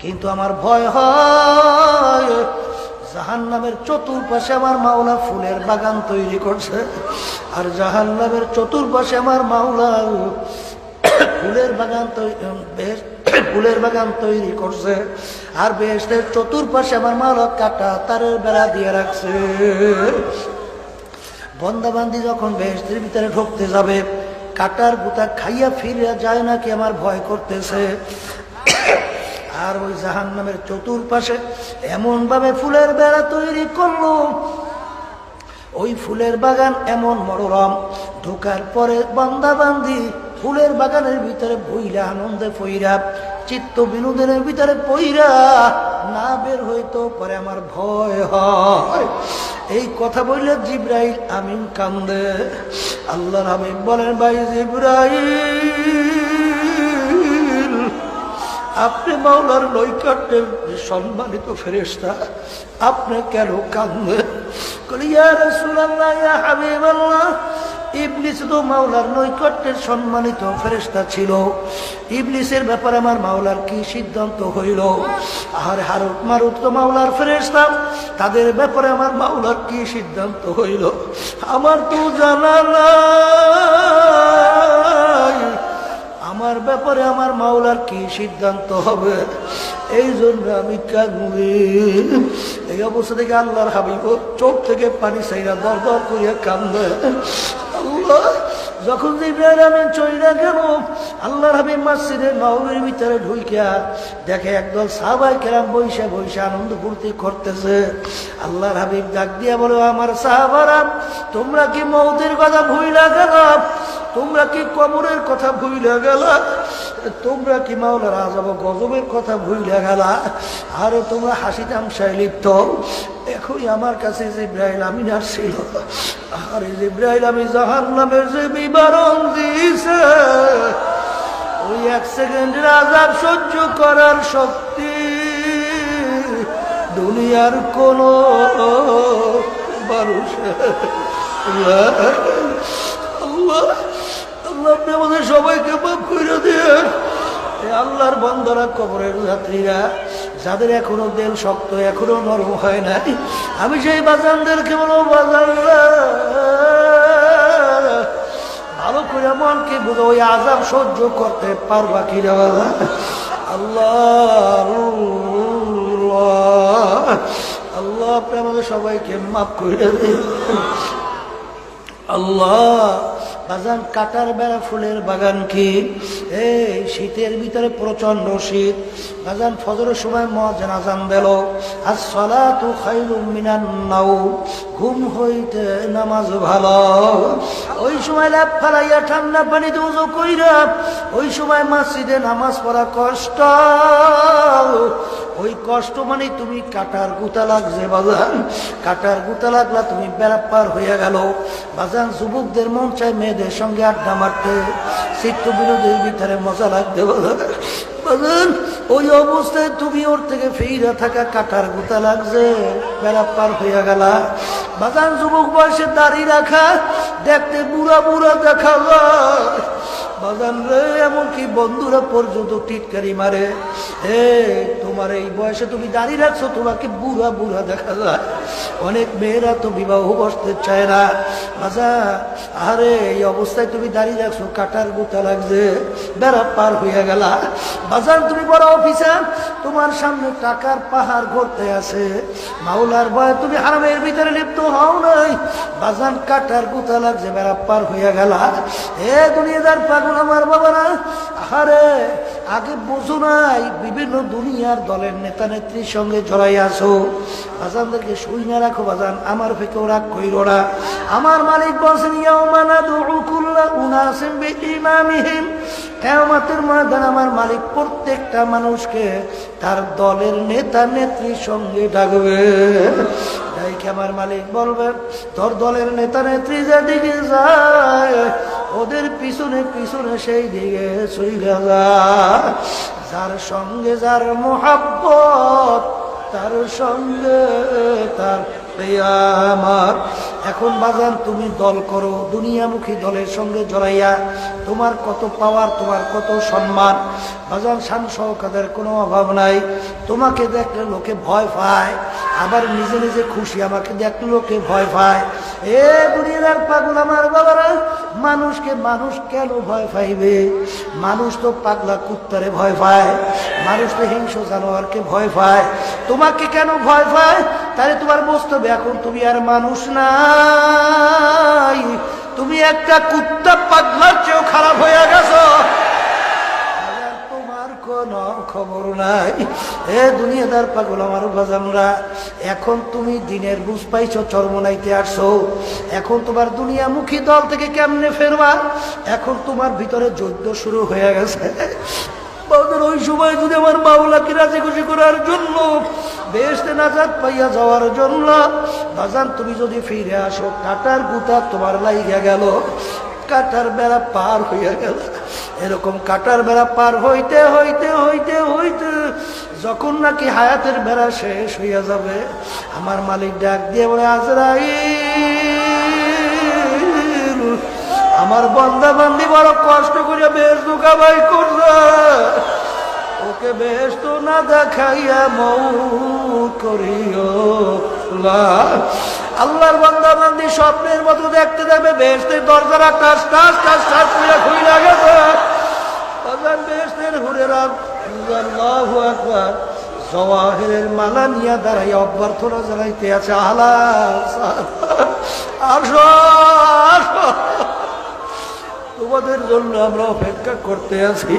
কিন্তু আমার ভয় হয়। জাহান নামের চতুর্পাশে আমার মাওলা ফুলের বাগান তৈরি করছে। আর জাহান নামের চতুর্পাশে আমার মাওলা ফুলের বাগান তৈরি ফুলের বাগান তৈরি করছে। আর বেশের চতুর্পাশে আমার মাওলা কাটা তারের বেড়া দিয়ে রাখছে। বন্দাবান্দি যখন বেহেস্তের ভিতরে ঢুকতে যাবে, কাটার গুতা খাইয়া ফিরিয়া যায় নাকি আমার ভয় করতেছে। আর ওই জাহান নামের চতুর্পাশে এমন ভাবে ফুলের বেড়া তৈরি করল। ওই ফুলের বাগান এমন মনোরম। ঢোকার পরে বান্দাবান্দি ফুলের বাগানের ভিতরে বইরা আনন্দে ফইরা, চিত্ত বিনোদনের ভিতরে পইরা, না বের হইতো পরে আমার ভয় হয়। এই কথা বললে জিব্রাইল আমিন কান্দে। আল্লাহর হাবিব বলেন, ভাই জিব্রাইল আপনি মাওলার নৈকট্যের সম্মানিত ফেরেস্তা আপনি কেন হাবিবাল্লাহ ইবলিস তো মাওলার নৈকট্যের সম্মানিত ফেরেস্তা ছিল। ইবলিসের ব্যাপারে আমার মাওলার কি সিদ্ধান্ত হইল? আর হারুত মারুত তো মাওলার ফেরেস্তা তাদের ব্যাপারে আমার মাওলার কি সিদ্ধান্ত হইল? আমার তো জানা নাই। আমার ব্যাপারে আমার মাওলার কি সিদ্ধান্ত হবে? এই জন্য আমি কাঙ্গি এই অবস্থা থেকে আল্লাহর হাবিব চোখ থেকে পানি সাইরা দর দর করিয়া কান্দে আল্লাহ যখন জিব্রাইল আমিন চইরা গেল, আল্লাহর হাবিব মসজিদের নবীর ভিতরে ঢুইকা দেখে একদল সাহাবাই কেরাম বৈশা বৈশা আনন্দ ফুর্তি করতেছে। আল্লাহর হাবিব ডাক দিয়া বলো, আমার সাহাবারাম তোমরা কি মৌতির কথা ভুইলা গেল? তোমরা কি কবরের কথা ভুইলা গেল? তোমরা কি মাওলার আজাব গজবের কথা ভুইলা গেল? আরে তোমরা হাসি তামসায় লিপ্ত। এখনই আমার কাছে যে জিব্রাইল আমিন আসছিল। আরে জিব্রাইল, আমি জাহান নামের যে বিবরণ দিয়েছে, ওই এক সেকেন্ডের আজাব সহ্য করার শক্তি দুনিয়ার কোন আল্লাহ আপনি আমাদের সবাইকে মাফ করে দিয়ে আল্লাহর বন্ধরা কবরের যাত্রীরা, যাদের এখনও দেল শক্ত, এখনও নরম হয় নাই, আমি সেই বাজানদেরকে বলব, বাজানরা, ভালো করে মনকে বুঝো ওই আজাব সহ্য করতে পারবা কি রে আল্লাহ আল্লাহ আল্লাহ, আপনি আমাদের সবাইকে মাফ করে দিন। আল্লাহ বাগান কাটার বেড়া ফুলের বাগান কি? এই শীতের ভিতরে প্রচণ্ড শীত। বাগান ফজরের সময় মজান আজান দিল। আর সলা তু খাইলুম মিনান নাও, ঘুম হইতে নামাজ ভালো। ওই সময় ল্যাপ ফালাইয়া ঠান্ডা পানি উজু কইরা, ওই সময় মসজিদে নামাজ পড়া কষ্ট। ওই কষ্ট মানে তুমি কাটার গুতা লাগছে বাজান। কাটার গুতা লাগলা তুমি বেড়া পার হইয়া গেল। বাজান, যুবকদের মন চায় মেয়েদের সঙ্গে আড্ডা মারতে। চিত্ত বিরোধীর ভিতরে মজা লাগতে বাজান। বাজান, ওই অবস্থায় তুমি ওর থেকে ফিরা থাকা কাটার গুতা লাগছে বেড়া পার হইয়া গেলা। বাজান, যুবক বয়সে দাড়ি রাখা, দেখতে বুড়া বুড়া দেখা যায়। বাগান রে, এমনকি বন্ধুরা পর্যন্ত টিটকারি মারে। হে, তোমার এই বয়সে তুমি দাঁড়িয়ে রাখছো, তোমাকে বুড়া বুড়া দেখা যায়। অনেক মেয়েরা তো বিবাহ বসতে চায় না। বাজা আরে, এই অবস্থায় তুমি দাঁড়িয়ে রাখছো, কাটার গোতা লাগছে, বেড়া পার হইয়া গেলা। বাজার তুমি বড় অফিসার, তোমার সামনে টাকার পাহাড় ঘুরতে আছে। মাওলার ভয় তুমি হারামের ভিতরে লিপ্ত হও নাই। বাজান, কাটার গোতা লাগছে, বেড়া পার হইয়া গেলা। এ দুনিয়াদার পাগল। আমার বাবারা আরে আগে বোঝো নাই, বিভিন্ন দুনিয়ার দলের নেতা নেত্রীর সঙ্গে জড়াই আসো বাজানদেরকে শুই না রাখো বাজান, আমার ফেকেও রাগ কইল আমার মালিক বলছেন বিইমামিহিম। কেয়ামতের ময়দান আমার মালিক প্রত্যেকটা মানুষকে তার দলের নেতা নেত্রীর সঙ্গে ডাকবে। ডাইকে আমার মালিক বলবেন তোর দলের নেতা নেত্রী যেদিকে যায় ওদের পিছনে পিছনে সেই দিকে চইলা যার সঙ্গে যার মোহাব্বত, তার সঙ্গে তার আমার এখন বাজান, তুমি দল করো, দুনিয়ামুখী দলের সঙ্গে জড়াইয়া তোমার কত পাওয়ার তোমার কত সম্মান। বাজান শান সহকাদের কোনো অভাব নাই। তোমাকে দেখলে লোকে ভয় পায়, আবার নিজে নিজে খুশি আমাকে দেখলে লোকে ভয় পায়। এ দুনিয়ার পাগল আমার বাবারা, মানুষকে মানুষ কেন ভয় পাইবে? মানুষ তো পাগলা কুত্তারে ভয় পায়, মানুষ তো হিংস্র জানোয়ারকে ভয় পায়। তোমাকে কেন ভয় পায়? তাহলে তোমার বস্তবে এখন তুমি আর মানুষ নাই। তুমি একটা কুত্তা পাগলার চেয়েও খারাপ হয়ে গেছো। খবর নাই। এ দুনিয়াদার পাগল আমার বাজানরা, এখন তুমি দিনের বুঝ পাইছো চরমনাইতে আসছো। এখন তোমার দুনিয়ামুখী দল থেকে কেমনে ফেরবা? এখন তোমার ভিতরে যুদ্ধ শুরু হয়ে গেছে। ওই সময় যদি আমার বাউলাকে রাজি খুশি করার জন্য বেসতে নাজাদ পাইয়া যাওয়ার জন্য, বাজান, তুমি যদি ফিরে আসো, কাটার গুতা তোমার লাইগা গেল, কাটার বেড়া পার হইয়া গেল। এরকম কাটার বেড়া পার হইতে হইতে হইতে হইতে যখন নাকি হায়াতের বেড়া শেষ হইয়া যাবে, আমার মালিক ডাক দিয়ে বলে, আজরাইল, আমার বন্দা বান্দি বড় কষ্ট করে বেশ দুকাবাই করছে ওকে বেশ তো না দেখাইয়া মৌ করিও। আল্লাহর বান্দা বান্দি স্বপ্নের মতো দেখতে যাবে বেহেস্তের দরজারা টাস টাস টাস টাস করে খুইলা গেছে বাজান বেহেস্তের হুরেরা, আল্লাহু আকবার, জওয়াহিরের মালা নিয়ে দাঁড়াই অভ্যর্থনা জানাইতে আছে, আহলা আসো আসো। তোমাদের জন্য আমরা অপেক্ষা করতে আছি।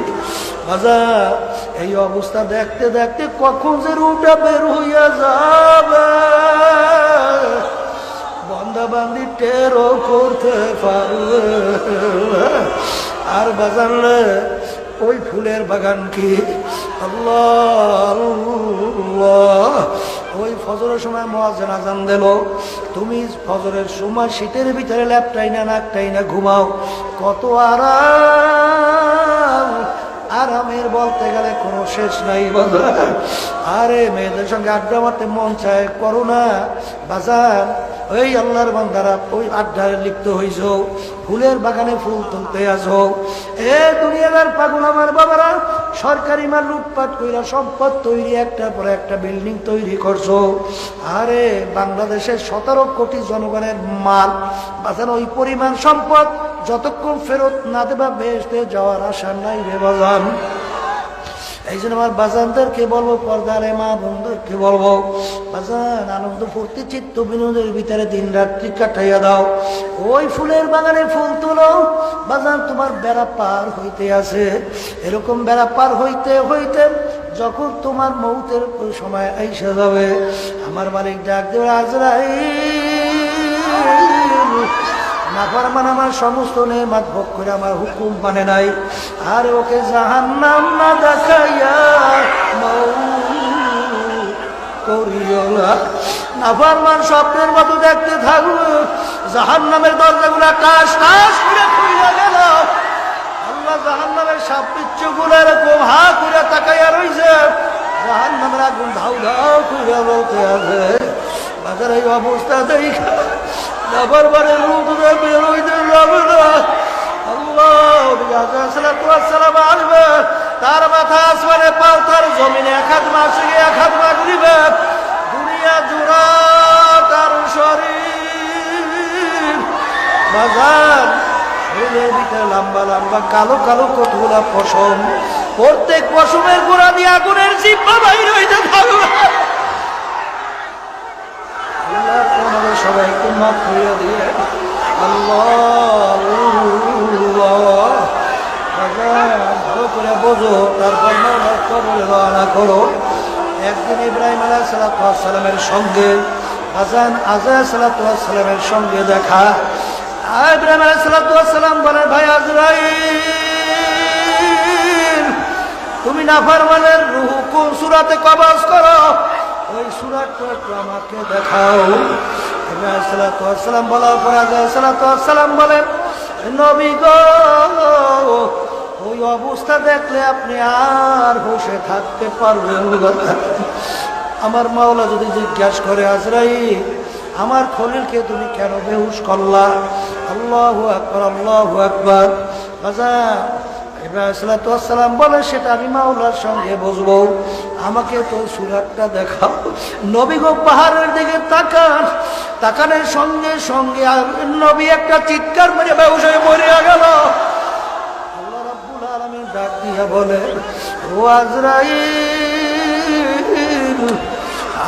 বাজার এই অবস্থা দেখতে দেখতে কখন যে রুটা বের হইয়া যাবে। বন্ধা বান্দি টেরও করতে পারবে। আর বাজারলে ওই ফুলের বাগান কি? আল্লাহ ওই ফজরের সময় মহাজন আজান দিল। তুমি ফজরের সময় শীতের ভিতরে ল্যাপটাই না, নাকটাই না ঘুমাও। কত আরাম। আরামের বলতে গেলে কোনো শেষ নাই বাজার। আরে মেয়েদের সঙ্গে আড্ডা মারতে মন চায়, করো না। বাজার। ওই আল্লাহর বান্দারা, ওই আড্ডায় লিপ্ত হইছ, ফুলের বাগানে ফুল তুলতে আসো। এ দুনিয়ার পাগল আমার বাবারা, সরকারি মাল লুটপাট কইরা সম্পদ তৈরি একটা পর একটা বিল্ডিং তৈরি করছ। আরে, বাংলাদেশের সতেরো কোটি জনগণের মাল বাজার ওই পরিমাণ সম্পদ যতক্ষণ ফেরত না দেবা বেসতে যাওয়ার আশা নাই রে বাজান। এই জন্য আমার বাজানদেরকে বলব, পর্দারে মা বন্ধুদেরকে বলব, বাজান, আনন্দ, ফুর্তি, চিত্ত বিনোদের ভিতরে দিন রাত্রি কাটাইয়া দাও। ওই ফুলের বাগানে ফুল তুলো। বাজান, তোমার বেড়া পার হইতে আছে। এরকম বেড়া পার হইতে হইতে যখন তোমার মৌতের সময় আইসা যাবে, আমার মালিক ডাক দেবে, আজরাইল। নাফার মানে আমার সমস্ত নেমাত ভোগ করে আমার হুকুম মানে নাই। আর ওকে জাহান নাম না। দেখাইয়া স্বপ্নের মতো দেখতে থাকব জাহান নামের দরজাগুলা টাস টাস করে খুইলা গেল। আল্লাহ জাহান নামের সাপ পিচ্ছু গুলো এরকম হা করে তাকাইয়া রইছে। জাহান নামের আগুন ধাউ ধাউ করে বলতে আছে, বাজার এই অবস্থা দেখা। যাবার বারে রুদরে বের হইতে যাবে না আল্লাহ আসবে তার মাথা আসমানে পাও তার জমিনে এক হাত মাসে এক হাত মাস দিবে দুনিয়া জুড়া তার শরীর বাজার লম্বা লম্বা কালো কালো কতগুলা পশম প্রত্যেক পশমের গোড়া দিয়ে আগুনের জিব্বা বাইর হইতে থাকবে আল্লাহ তোমাদের সবাইকে মাফ করে দিয়ে আল্লাহ করে বোঝো, তারপর কবরে রওনা করো। একদিন ইব্রাহিম আলাহ সালামের সঙ্গে, আজান আজা সালামের সঙ্গে দেখা। ইব্রাহিম আলাহ সালাম বলেন, ভাই আজরাইল, তুমি নাফারমানের রুহু কোন সুরাতে কবজ করো? ওই একটু আমাকে দেখাও। সালাম বলার পর সালাম বলেন নবী গো, ওই অবস্থা দেখলে আপনি আর বসে থাকতে পারবেন। আমার মাওলা যদি জিজ্ঞাসা করে আজরাই আমার খলিলকে তুমি কেন বেহুশ করলা আল্লাহ আকবর আল্লাহ আকবর ইব্রাহিম বলে, সেটা আমি মাওলার সঙ্গে বসবো আমাকে তো সুরাতটা দেখাও। নবী গো, পাহাড়ের দিকে তাকান। তাকানের সঙ্গে সঙ্গে নবী একটা চিৎকার মেরে হয়ে মরিয়া গেল। বলে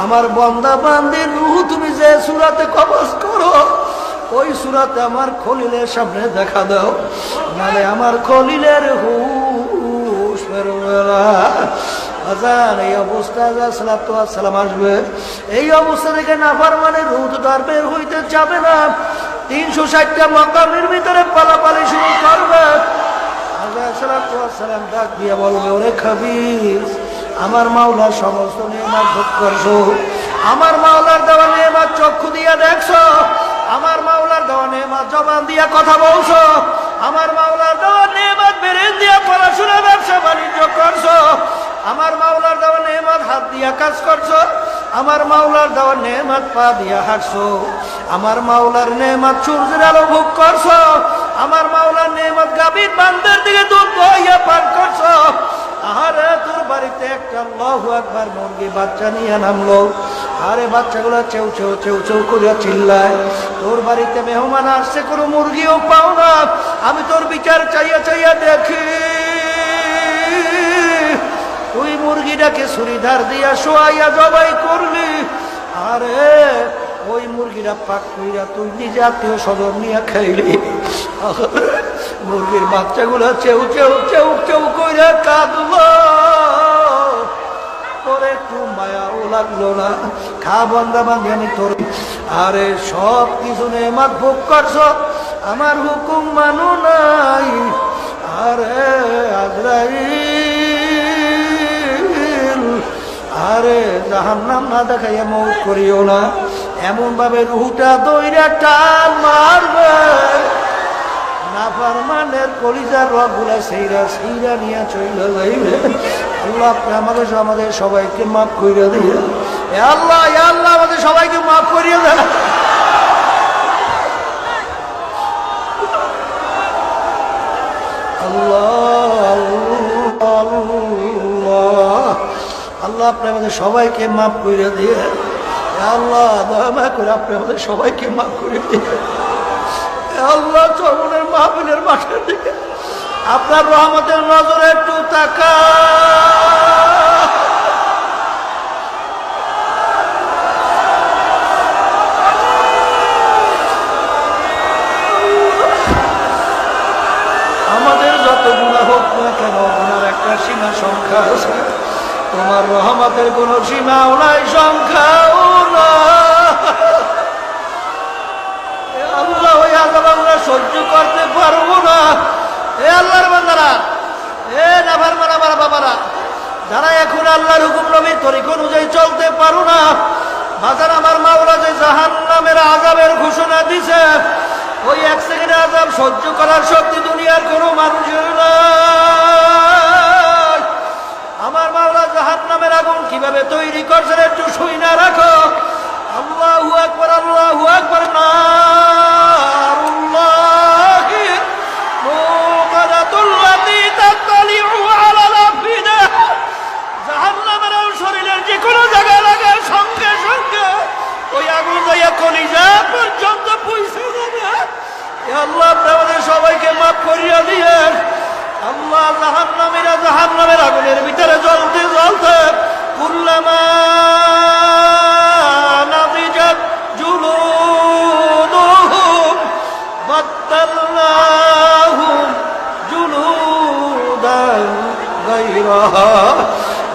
আমার বন্দা বান্দির রুহ তুমি যে সুরাতে কবজ করো ওই সুরাতে আমার খলিলের সামনে দেখা দাও। নালে আমার খলিলের হুশ বেরোবে আজান, এই অবস্থায় সালাম আসবে। এই অবস্থা থেকে নাফার মানে রুদ আর বের হইতে যাবে না। তিনশো ষাটটা মকামের ভিতরে পালাপালি শুরু করবে। সালাম ডাক দিয়ে বলবে, ওরে খাবিস আমার মাওলার সমস্ত নিয়মাত ভোগ করছ। আমার মাওলার দেওয়া নিয়মাত চক্ষু দিয়ে দেখছ। আমার মাওলার দেওয়া নিয়মাত জবান দিয়া কথা বলছো। আমার মাওলার দেওয়া নিয়মাত বেড়ে দিয়ে পড়াশোনা, ব্যবসা, বাণিজ্য করছ। আমার মাওলার দেওয়া নেমাত হাত দিয়া কাজ করছ। আমার মাওলার দেওয়া নেমাত পা দিয়া হাঁটছো। আমার মাওলার নেমাত সূর্যের আলো ভোগ করছ। আমার মাওলার নেমাত গাভীর বান্ধের দিকে দুধ বইয়া পান করছ। আরে তোর বাড়িতে একটা আল্লাহু একবার মুরগি বাচ্চা নিয়ে নামলো। আরে, বাচ্চাগুলো চেউ চেউ চেউ চেউ করিয়া চিল্লায়। তোর বাড়িতে মেহমান আসছে, কোনো মুরগিও পাও না। আমি তোর বিচার চাইয়া চাইয়া দেখি। তুই মুরগিটাকে ছুরিধার দিয়া শোয়াইয়া জবাই করলি। আরে, ওই মুরগিটা পাক কইরা তুই নিজে আত্মীয় স্বজন নিয়ে খাইলি। মুরগির বাচ্চাগুলো চেউ চেউ চেউ চেউ কইরা কাঁদলো। তোর একটু মায়াও লাগল না। খা বন্ধা বান্ধি আমি তোর আরে সব কিছু নেমাত ভোগ করছ, আমার হুকুম মানু নাই। আরে আজরাইল, আরে জাহান নাম না দেখাইয়া মৌ করিও না। এমন ভাবে রুহুটা দইরা টান মারবে। নাফারমানের কলিজার সেইরা সেইরা নিয়ে চলে যাইবে আল্লাহ আপনি আমাদের আমাদের সবাইকে মাফ করিয়া দিয়ে। আল্লাহ আল্লাহ সবাইকে মাফ করিয়ে দেন আল্লাহ আপনি আমাদের সবাইকে মাফ করে দিয়ে আল্লাহ, দয়া করে আপনি আমাদের সবাইকে মাফ করে দিয়ে আল্লাহ চরমনের মাহফিলের মাঠের দিকে আপনার রহমতের নজরে একটু তাকা একটা সীমা সংখ্যা আছে। তোমার রহমতের কোন সীমাও নাই, সংখ্যাও না আল্লাহ, ওই আজাব আমরা সহ্য করতে পারব না। এ আল্লাহর বান্দারা, এ নাফার মারা মারা বাবারা, যারা এখন আল্লাহর হুকুম নবীর তরিক অনুযায়ী চলতে পারো না বাজার আমার মাওলা যে জাহান নামের আজাবের ঘোষণা দিছে, ওই এক সেকেন্ডে আজাব সহ্য করার শক্তি দুনিয়ার কোনো মানুষের নাই। আমার মাওলা জাহান নামের আগুন কীভাবে তৈরি করছেন একটু শুই না রাখো। আল্লাহ আকবর আল্লাহ আকবর নারুল্লাহি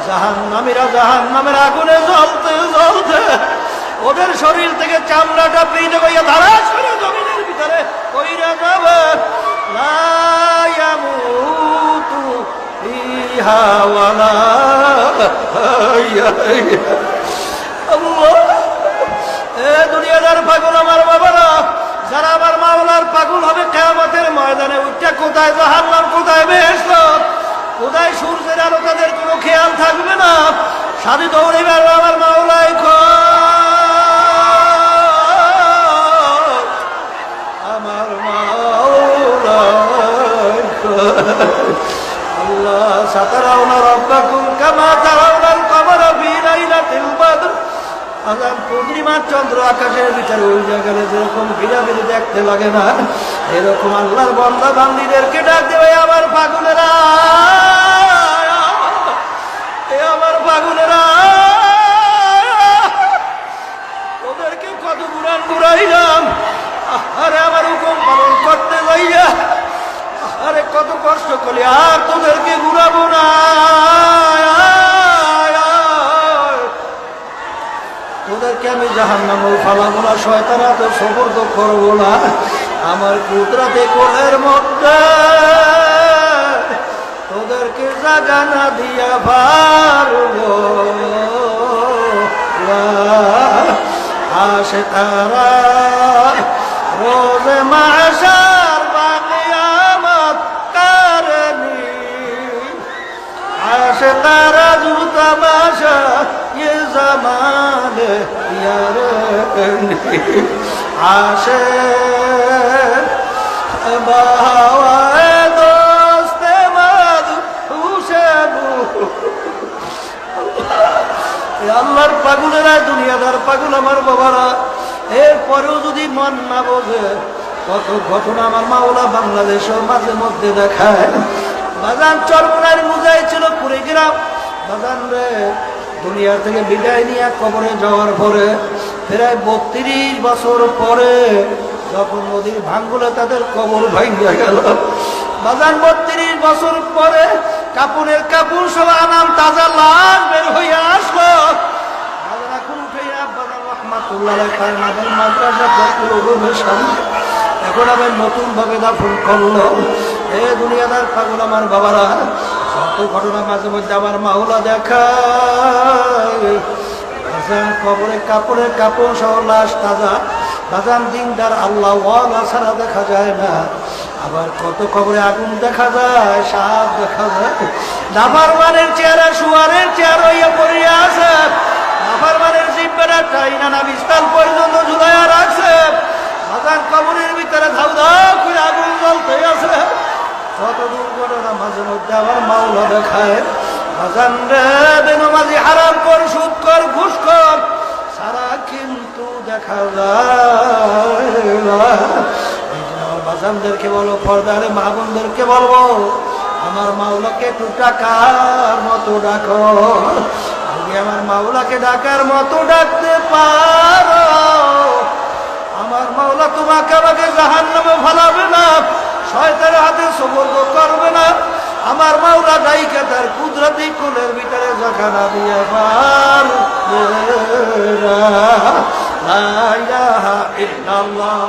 জাহান্নামীরা জাহান্নামের আগুনে জ্বলতে জ্বলতে ওদের শরীর থেকে চামড়াটা পিঠে কইয়া করে জমিনের ভিতরে কইরা যাবে। এ দুনিয়াদার পাগল আমার বাবারা যারা আমার মামলার পাগল হবে কেয়ামতের ময়দানে উঠে, কোথায় জাহান্নাম, কোথায় বেশ কোথায় সূর্যের আলো তাদের কোনো খেয়াল থাকবে না। সাথে দৌড়ে আমার মামলায় খ আমার মাওলায় আল্লাহ সাতারাউনা রব্বাকুম কামা তারাউনাল কবর ফি লাইলাতিল বদর। চন্দ্র আকাশের ভিতরে যেরকম এরকম ডাক দেবে আমার আমার ওদেরকে কত বুড়ান বুড়াইলাম আরে আমার হুকুম পালন করতে যাইয়া আরে কত কষ্ট করলি আর তোদেরকে ঘুরাবো না। তোদেরকে আমি জাহান নামও ফালাবো না শয়তানা তো সবর্দ করবো না আমার কুদরাতে কোলের মধ্যে তোদেরকে জাগা না দিয়া পারবো না। আসে তারা রোজে মাসার বাকিয়ামত কারণী আসে তারা জুতা বাসা ये जमाने यार আসে বাহাওয়ায় দোস্তে মাদু হুসেবু আল্লাহর পাগুলেরা, দুনিয়াদার পাগুল আমার বাবারা। এরপরেও যদি মন না বোঝে, কত ঘটনা আমার মাওলা বাংলাদেশের মাঝে মধ্যে দেখায়। বাজান চরমনার মুজাই ছিল কুড়িগ্রাম। বাজান রে দুনিয়া থেকে বিদায় নিয়ে কবরে যাওয়ার পরে প্রায় বত্রিশ বছর পরে যখন নদীর ভাঙ্গুলে তাদের কবর ভাঙ্গিয়া গেল বাজান বত্রিশ বছর পরে কাপড়ের কাপড় সব আনাম তাজা লাশ বের হইয়া আসলো। এখন আবার নতুন ভাবে দাফন করল। এ দুনিয়াদার পাগল আমার বাবারা কত ঘটনা মাঝে মধ্যে আমার মাওলা দেখায়। কবরে কাপড়ে কাপড় সহ লাশ তাজা। বাজান দিনদার আল্লাহ ওয়ালা ছাড়া দেখা যায় না। আবার কত কবরে আগুন দেখা যায়, সাপ দেখা যায়। নাফার মানের চেহারা শুয়ারের চেহারা হইয়া পড়িয়া আছে। নাফার মানের জিব্বেরা টাইনা না বিস্তার পর্যন্ত ঝুলাইয়া রাখছে। বাজান কবরের ভিতরে ধাউ ধাউ করে আগুন জ্বলতে আছে। কত দুর্ঘটনা মাঝে মধ্যে আমার মাওলা দেখায় বাজান রে, বেনমাজি হারাম কর, সুদ কর, ঘুষ কর। সারা কিন্তু দেখা যায় বাজানদেরকে বলো, পর্দারে মা বোনদেরকে বলব, আমার মাওলাকে একটু ডাকার মতো ডাকো। যদি আমার মাওলাকে ডাকার মতো ডাকতে পারো, আমার মাওলা তোমাকে আমাকে জাহান নামে ভালাবে না। শয়তানের হাতে সবর্গ করবে না। আমার মাওলা ডাইকে তার কুদরতি কুলের ভিতরে জখানা দিয়ে পার লা ইলাহা ইল্লাল্লাহ